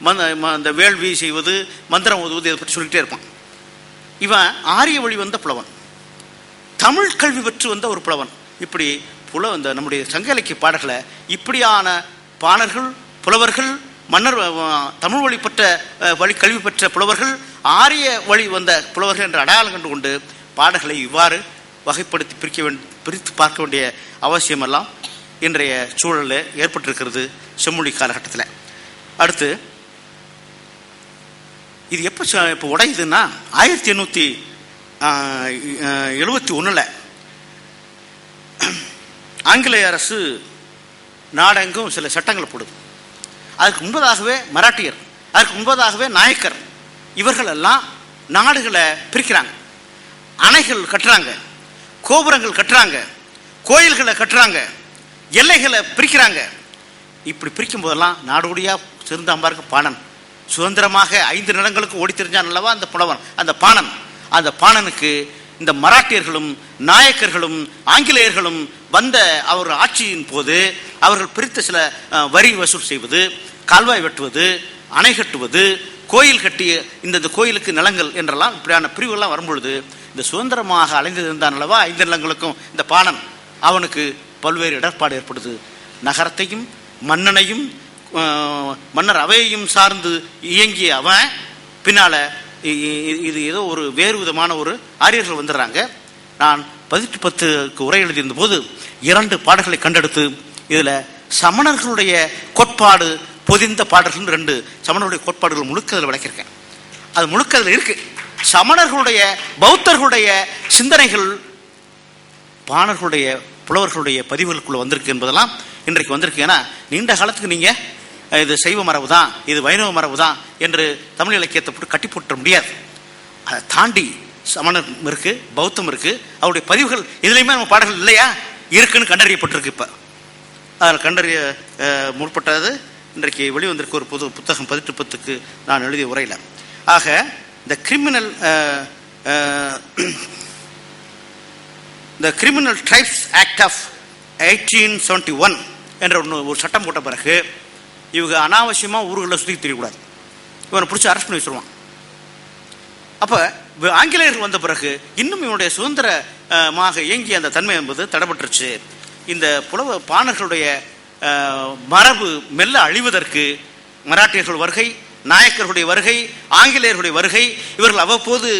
மந்த ம- வேள்வி செய்வது மந்திரம் ஓதுவது இதை பற்றி சொல்லிக்கிட்டே இருப்பான். இவன் ஆரிய வழி வந்த புலவன். தமிழ் கல்வி பெற்று வந்த ஒரு புலவன். இப்படி புல இந்த நம்முடைய சங்க இலக்கிய பாடல்களை இப்படியான பாணர்கள் புலவர்கள் மன்னர் தமிழ் வழி பெற்ற அஹ், வழி கல்வி பெற்ற புலவர்கள் ஆரிய வழி வந்த புலவர்கள் என்ற அடையாளம் கண்டு கொண்டு பாடல்களை இவ்வாறு வகைப்படுத்தி பிரிக்க வேண்டிய பிரித்து பார்க்க வேண்டிய அவசியமெல்லாம் இன்றைய சூழலில் ஏற்பட்டிருக்கிறது செம்மொழி காலகட்டத்தில். அடுத்து இது எப்போ இப்போ உடையுதுன்னா ஆயிரத்தி எண்ணூற்றி எழுபத்தி ஒன்றில் ஆங்கிலேய அரசு நாடெங்கும் சில சட்டங்களை போடுது. அதுக்கு முன்பதாகவே மராட்டியர் அதுக்கு முன்பதாகவே நாயக்கர் இவர்கள் எல்லாம் நாடுகளை பிரிக்கிறாங்க. அணைகள் கட்டுறாங்க கோபுரங்கள் கட்டுறாங்க கோயில்களை கட்டுறாங்க எல்லைகளை பிரிக்கிறாங்க. இப்படி பிரிக்கும் போதெல்லாம் நாடோடியாக திருந்தாம்பாருக்கு பாணன். சுதந்திரமாக ஐந்து நிலங்களுக்கு ஓடி தெரிஞ்சான் அல்லவா அந்த புலவன் அந்த பாணன். அந்த பாணனுக்கு இந்த மராட்டியர்களும் நாயக்கர்களும் ஆங்கிலேயர்களும் வந்த அவர் ஆட்சியின் போது அவர்கள் பிரித்த சில வரி வசூல் செய்வது கால்வாய் வெட்டுவது அணை கட்டுவது கோயில் கட்டிய இந்த இந்த கோயிலுக்கு நிலங்கள் என்றெல்லாம் இப்படியான பிரிவுகள்லாம் வரும்பொழுது இந்த சுதந்திரமாக அலைந்திருந்தான் அல்லவா ஐந்து நிலங்களுக்கும் இந்த பாணன். அவனுக்கு பல்வேறு இடர்பாடு ஏற்படுது. நகரத்தையும் மன்னனையும் மன்னர் அவையையும் சார்ந்து இயங்கிய அவன் பின்னால் இது ஏதோ ஒரு வேறு விதமான ஒரு ஆரியர்கள் வந்துடுறாங்க. நான் பதிட்டு பத்துக்கு உரை எழுதியிருந்த போது இரண்டு பாடல்களை கண்டெடுத்து இதில் சமணர்களுடைய கோட்பாடு பொதிந்த பாடல்கள் ரெண்டு சமணர்களுடைய கோட்பாடுகள் முழுக்க அதில் விளக்கியிருக்கேன். அது முழுக்க அதில் இருக்கு. சமணர்களுடைய பௌத்தர்களுடைய சிந்தனைகள் பாணர்களுடைய புலவர்களுடைய பதிவுகளுக்குள்ளே வந்திருக்கு என்பதெல்லாம் இன்றைக்கு வந்திருக்கு. ஏன்னா நீண்ட காலத்துக்கு நீங்கள் இது சைவ மரபு தான் இது வைணவ மரபு தான் என்று தமிழ் இலக்கியத்தை போட்டு கட்டி போட்டுற முடியாது. அதை தாண்டி சமணம் இருக்கு பௌத்தம் இருக்கு அவருடைய பதிவுகள் இதுலையுமே நம்ம பாடல்கள் இல்லையா? இருக்குன்னு கண்டறியப்பட்டிருக்கு இப்போ. அதில் கண்டறிய முற்பட்டது. இன்றைக்கு வெளிவந்திருக்க ஒரு புது புத்தகம் பதினெட்டு பத்துக்கு நான் எழுதிய உரையில். ஆக இந்த criminal the criminal tribes act of eighteen seventy one என்ற ஒன்று ஒரு சட்டம் போட்ட பிறகு இவங்க அனாவசியமாக ஊர்களில் சுற்றி தெரியக்கூடாது. இவனை பிடிச்சி அரெஸ்ட் பண்ணி வச்சுருவான். அப்போ ஆங்கிலேயர்கள் வந்த பிறகு இன்னும் இவனுடைய சுதந்திரமாக இயங்கிய அந்த தன்மை என்பது தடைபட்டுருச்சு. இந்த புலவ பாணர்களுடைய மரபு மெல்ல அழிவதற்கு மராட்டியர்கள் வருகை நாயக்கர்களுடைய வருகை ஆங்கிலேயர்களுடைய வருகை இவர்கள் அவ்வப்போது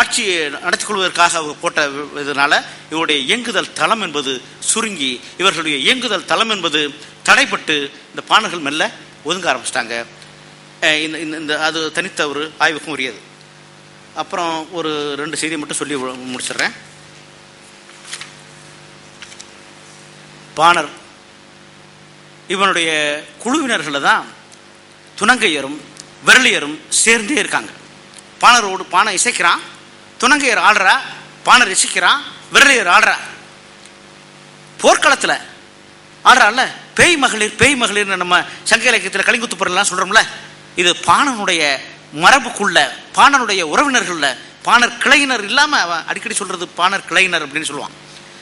ஆட்சியை நடத்திக் கொள்வதற்காக அவங்க போட்ட இதனால இவருடைய இயங்குதல் தளம் என்பது சுருங்கி இவர்களுடைய இயங்குதல் தளம் என்பது தடைப்பட்டு இந்த பாணர்கள் மெல்ல ஒதுங்க ஆரம்பிச்சிட்டாங்க. இந்த இந்த- இந்த அது தனித்த ஒரு ஆய்வுக்கும் உரியது. அப்புறம் ஒரு ரெண்டு செய்தி மட்டும் சொல்லி முடிச்சிடுறேன். பாணர் இவனுடைய குழுவினர்களில் தான் துணங்கையரும் விரலியரும் சேர்ந்தே இருக்காங்க. பாணரோடு பானை இசைக்கிறான் துணங்கையர் ஆடுறா பாணர் இசைக்கிறான் விரலியர் ஆடுறா போர்க்களத்தில் ஆடுறான்ல பேய் மகளிர் பேய் மகளிர்னு நம்ம சங்க இலக்கியத்தில் கலிங்குத்து பொருள்லாம் சொல்கிறோம்ல இது பாணனுடைய மரபுக்குள்ள பாணனுடைய உறவினர்களில் பாணர் கிளையினர் இல்லாமல் அவன் அடிக்கடி சொல்கிறது பாணர் கிளையினர் அப்படின்னு சொல்லுவான்.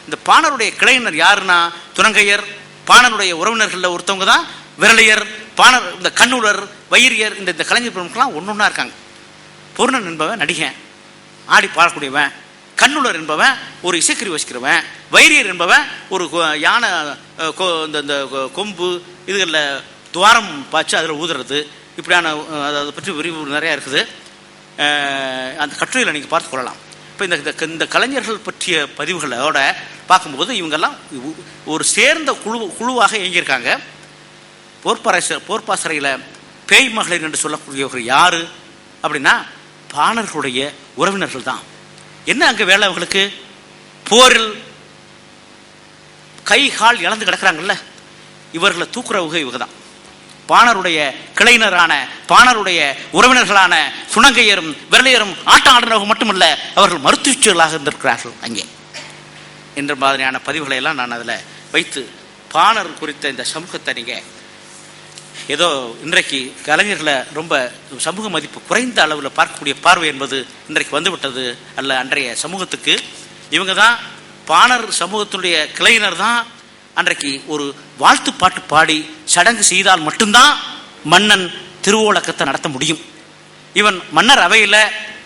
இந்த பாணருடைய கிளையினர் யாருன்னா துணங்கையர் பாணனுடைய உறவினர்களில் ஒருத்தவங்க தான் விரலையர் பாணர் இந்த கண்ணுலர் வைரியர் இந்த இந்த கலைஞர் பெருமக்கெல்லாம் ஒன்று ஒன்றா இருக்காங்க. பொருணன் என்பவன் நடிகன் ஆடி பாடக்கூடியவன் கண்ணுலர் என்பவன் ஒரு இசைக்கறி வசிக்கிறவன் வைரியர் என்பவன் ஒரு யானை இந்த இந்த கொ- கொம்பு இதுகளில் துவாரம் பாய்ச்சி அதில் ஊதுறது. இப்படியான அதை பற்றி விரிவு நிறையா இருக்குது. அந்த கட்டுரையில் நீங்கள் பார்த்து கொள்ளலாம். இப்போ இந்த இந்த- இந்த கலைஞர்கள் பற்றிய பதிவுகளோட பார்க்கும்போது இவங்கெல்லாம் ஒரு சேர்ந்த குழு குழுவாக இயங்கியிருக்காங்க. போர்ப்பறை போர்ப்பாசறையில் பேய் மகளிர் என்று சொல்லக்கூடியவர்கள் யார்? அப்படின்னா பாணர்களுடைய உறவினர்கள் தான். என்ன அங்கே வேலை அவங்களுக்கு? போரில் கை கால் இழந்து கிடக்குறாங்கல்ல? இவர்களை தூக்குறவங்க இவங்க தான் பாணருடைய கிளையினரான பாணருடைய உறவினர்களான சுணங்கையரும் விரலையரும் ஆட்டம் ஆடினவங்க மட்டுமல்ல அவர்கள் மருத்துவச்சிகளாக இருந்திருக்கிறார்கள் அங்கே. என்ற மாதிரியான பதிவுகளை எல்லாம் நான் அதில் வைத்து பாணர் குறித்த இந்த சமூகத்தை நீங்கள் ஏதோ இன்றைக்கு கலைஞர்களை ரொம்ப சமூக மதிப்பு குறைந்த அளவில் பார்க்கக்கூடிய பார்வை என்பது இன்றைக்கு வந்துவிட்டது அல்ல. அன்றைய சமூகத்துக்கு இவங்க தான் பாணர் சமூகத்தினுடைய கிளையினர் தான் அன்றைக்கு ஒரு வாழ்த்து பாட்டு பாடி சடங்கு செய்தால் மட்டும்தான் மன்னன் திருவோலக்கத்தை நடத்த முடியும். இவன் மன்னர் அவையில்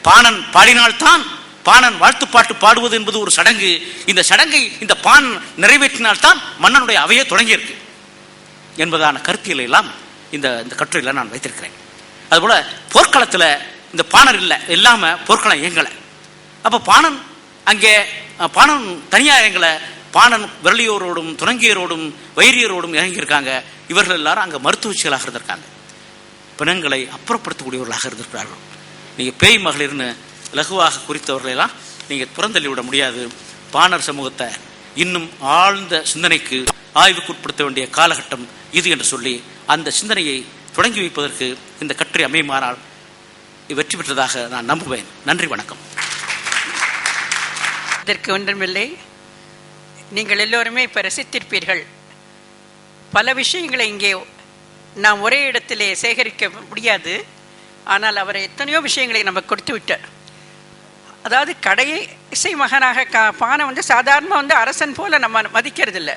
பாணன் பாடினால்தான் பாணன் வாழ்த்து பாட்டு பாடுவது என்பது ஒரு சடங்கு. இந்த சடங்கை இந்த பாணன் நிறைவேற்றினால்தான் மன்னனுடைய அவையே தொடங்கியிருக்கு. என்பதான கருத்தியலை எல்லாம் இந்த இந்த கட்டுரையில் நான் வைத்திருக்கிறேன். அதுபோல போர்க்களத்தில் இந்த பாணர் இல்லை இல்லாமல் போர்க்களம் இயங்கலை. அப்போ பாணன் அங்கே பாணன் தனியாக இயங்கலை பாணன் விரலியோரோடும் துணங்கியரோடும் வைரியரோடும் இறங்கியிருக்காங்க. இவர்கள் எல்லாரும் அங்கே மருத்துவச்சிகளாக இருந்திருக்காங்க. பிணங்களை அப்புறப்படுத்தக்கூடியவர்களாக இருந்திருக்கிறார்கள். நீங்கள் பேய் மகளிர்னு லகுவாக குறித்தவர்களெல்லாம் நீங்கள் புறந்தள்ளிவிட முடியாது. பாணர் சமூகத்தை இன்னும் ஆழ்ந்த சிந்தனைக்கு ஆய்வுக்குட்படுத்த வேண்டிய காலகட்டம் இது என்று சொல்லி அந்த சிந்தனையை தொடங்கி வைப்பதற்கு இந்த கட்டுரை அமையுமானால் வெற்றி பெற்றதாக நான் நம்புவேன். நன்றி வணக்கம். இதற்கு ஒன்றுமில்லை நீங்கள் எல்லோருமே இப்போ ரசித்திருப்பீர்கள். பல விஷயங்களை இங்கே நாம் ஒரே இடத்திலே சேகரிக்க முடியாது. ஆனால் அவர் எத்தனையோ விஷயங்களை நமக்கு கொடுத்து விட்டார். அதாவது கடையை இசை மகனாக கா பானை வந்து சாதாரணமாக வந்து அரசன் போல நம்ம மதிக்கிறதில்ல.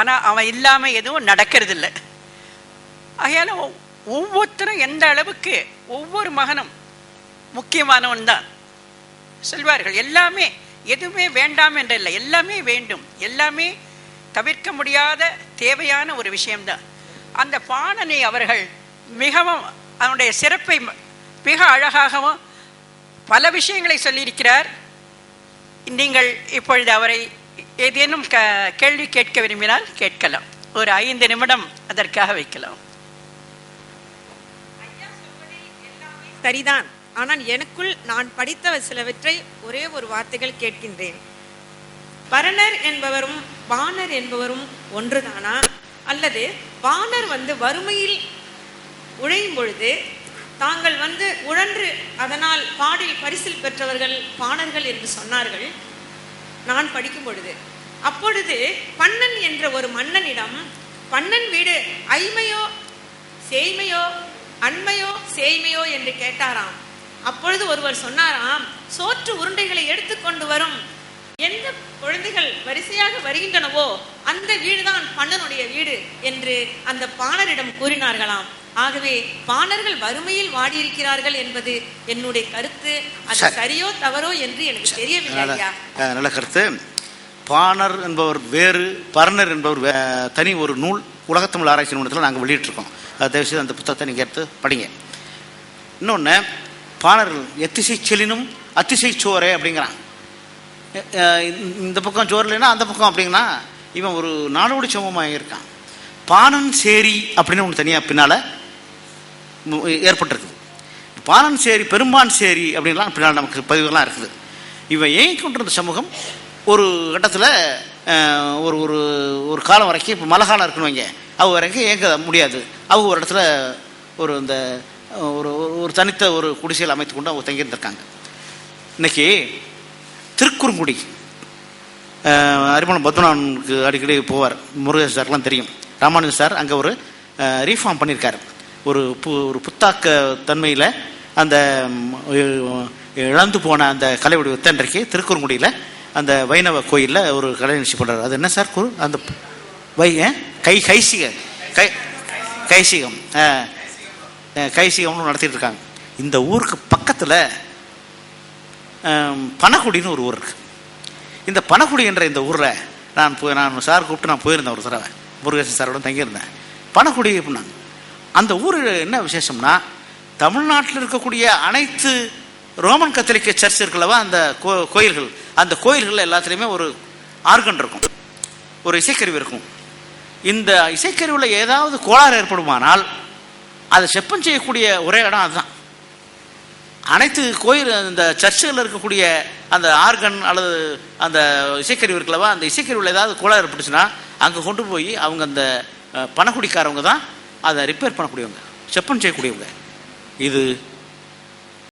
ஆனால் அவன் இல்லாமல் எதுவும் நடக்கிறதில்ல. ஆகையால ஒவ்வொருத்தரும் எந்த அளவுக்கு ஒவ்வொரு மகனும் முக்கியமானவன் தான். சொல்வார்கள் எல்லாமே எதுவுமே வேண்டாம் என்ற இல்லை எல்லாமே வேண்டும். எல்லாமே தவிர்க்க முடியாத தேவையான ஒரு விஷயம்தான். அந்த பாணனை அவர்கள் மிகவும் அவனுடைய சிறப்பை மிக அழகாகவும் பல விஷயங்களை சொல்லியிருக்கிறார். நீங்கள் இப்பொழுது அவரை ஏதேனும் க கேள்வி கேட்க விரும்பினால் கேட்கலாம். ஒரு ஐந்து நிமிடம் அதற்காக வைக்கலாம். சரிதான். ஆனால் எனக்குள் நான் படித்த சிலவற்றை ஒரே ஒரு வார்த்தைகள் கேட்கின்றேன். பரணர் என்பவரும் பாணர் என்பவரும் ஒன்றுதானா? அல்லது பாணர் வந்து வறுமையில் உழையும் பொழுது தாங்கள் வந்து உழன்று அதனால் பாடில் பரிசில் பெற்றவர்கள் பாணர்கள் என்று சொன்னார்கள். நான் படிக்கும் பொழுது அப்பொழுது பன்னன் என்ற ஒரு மன்னனிடம் பன்னன் வீடு ஐமையோ சேய்மையோ அண்மையோ சேய்மையோ என்று கேட்டாராம். அப்பொழுது ஒருவர் சொன்னாராம் சோற்று உருண்டைகளை எடுத்துக்கொண்டு வரும். எந்த குழந்தைகள் வரிசையாக வருகின்றனவோ அந்த வீடுதான் பன்னனுடைய வீடு என்று அந்த பாணரிடம் கூறினார்களாம். ஆகவே பாணர்கள் வறுமையில் வாடியிருக்கிறார்கள் என்பது என்னுடைய கருத்து. அது சரி. சரியோ தவறோ என்று எனக்கு தெரியவில்லை நல்ல கருத்து. பாணர் என்பவர் வேறு பர்ணர் என்பவர் வே- தனி ஒரு நூல் உலகத்தமிழ் ஆராய்ச்சி நிறுவனத்தில் நாங்கள் வெளியிட்டிருக்கோம். அதை தயவுசெய்து அந்த புத்தகத்தை நீங்கள் எடுத்து படிங்க. இன்னொன்று பாணர்கள் எத்திசை செலினும் அத்திசை சோரே அப்படிங்கிறான். இந்த பக்கம் சோறு இல்லைன்னா அந்த பக்கம் அப்படிங்கன்னா இவன் ஒரு நாடோடி சமூகமாக இருக்கான். பானன் சேரி அப்படின்னு ஒன்று தனியாக பின்னால் ஏற்பட்டிருக்குது பானன் சேரி பெரும்பான் சேரி அப்படின்லாம் பின்னால் நமக்கு பதிவுகள்லாம் இருக்குது. இவன் ஏங்கி கொண்டிருந்த சமூகம் ஒரு கட்டத்தில் ஒரு ஒரு ஒரு காலம் வரைக்கும் இப்போ மழை காலம் இருக்குன்னு வைங்க. அவங்க வரைக்கும் ஏங்க முடியாது. அவங்க ஒரு இடத்துல ஒரு இந்த ஒரு ஒரு- தனித்த ஒரு குடிசையில் அமைத்து கொண்டு அவங்க தங்கியிருந்திருக்காங்க. இன்னைக்கு திருக்குறுங்குடி அரிமணம் அரிமளம் பத்மநாபனுக்கு அடிக்கடி போவார். முருகேஷ் சார்லாம் தெரியும். ராமானுஜன் சார் அங்கே ஒரு ரீஃபார்ம் பண்ணியிருக்காரு. ஒரு பு ஒரு புத்தாக்க தன்மையில் அந்த இழந்து போன அந்த கலை வடிவத்தை இன்றைக்கு திருக்குறுங்குடியில் அந்த வைணவ கோயிலில் ஒரு கலை நிகழ்ச்சி பண்ணுறாரு அது என்ன சார் குரு? அந்த வை ஆ? கை கைசிக. கை கைசிகம். கைசிகம்னு நடத்திட்டு இருக்காங்க. இந்த ஊருக்கு பக்கத்தில் பனகுடின்னு ஒரு ஊர் இருக்கு. இந்த பனகுடி என்ற இந்த ஊரில் நான் போய் நான் சார் கூப்பிட்டு நான் போயிருந்தேன் ஒரு தடவை. முருகேசன் சாரோட தங்கியிருந்தேன். பனகுடி அப்படின்னாங்க. அந்த ஊர் என்ன விசேஷம்னா தமிழ்நாட்டில் இருக்கக்கூடிய அனைத்து ரோமன் கத்தோலிக்க சர்ச் இருக்கலவா அந்த கோ கோயில்கள் அந்த கோயில்கள் எல்லாத்துலேயுமே ஒரு ஆர்கன் இருக்கும். ஒரு இசைக்கருவி இருக்கும். இந்த இசைக்கருவியில் ஏதாவது கோளாறு ஏற்படுமானால் அதை செப்பம் செய்யக்கூடிய ஒரே இடம் அதுதான். அனைத்து கோயில் இந்த சர்ச்சுகளில் இருக்கக்கூடிய அந்த ஆர்கன் அல்லது அந்த இசைக்கருவி இருக்கலவா அந்த இசைக்கருவியில் ஏதாவது கோளாறு ஏற்பட்டுச்சுன்னா அங்கே கொண்டு போய் அவங்க அந்த பணக்குடிக்காரவங்க தான் அதை ரிப்பேர் பண்ணக்கூடியவங்க செப்பன் செய்யக்கூடியவங்க. இது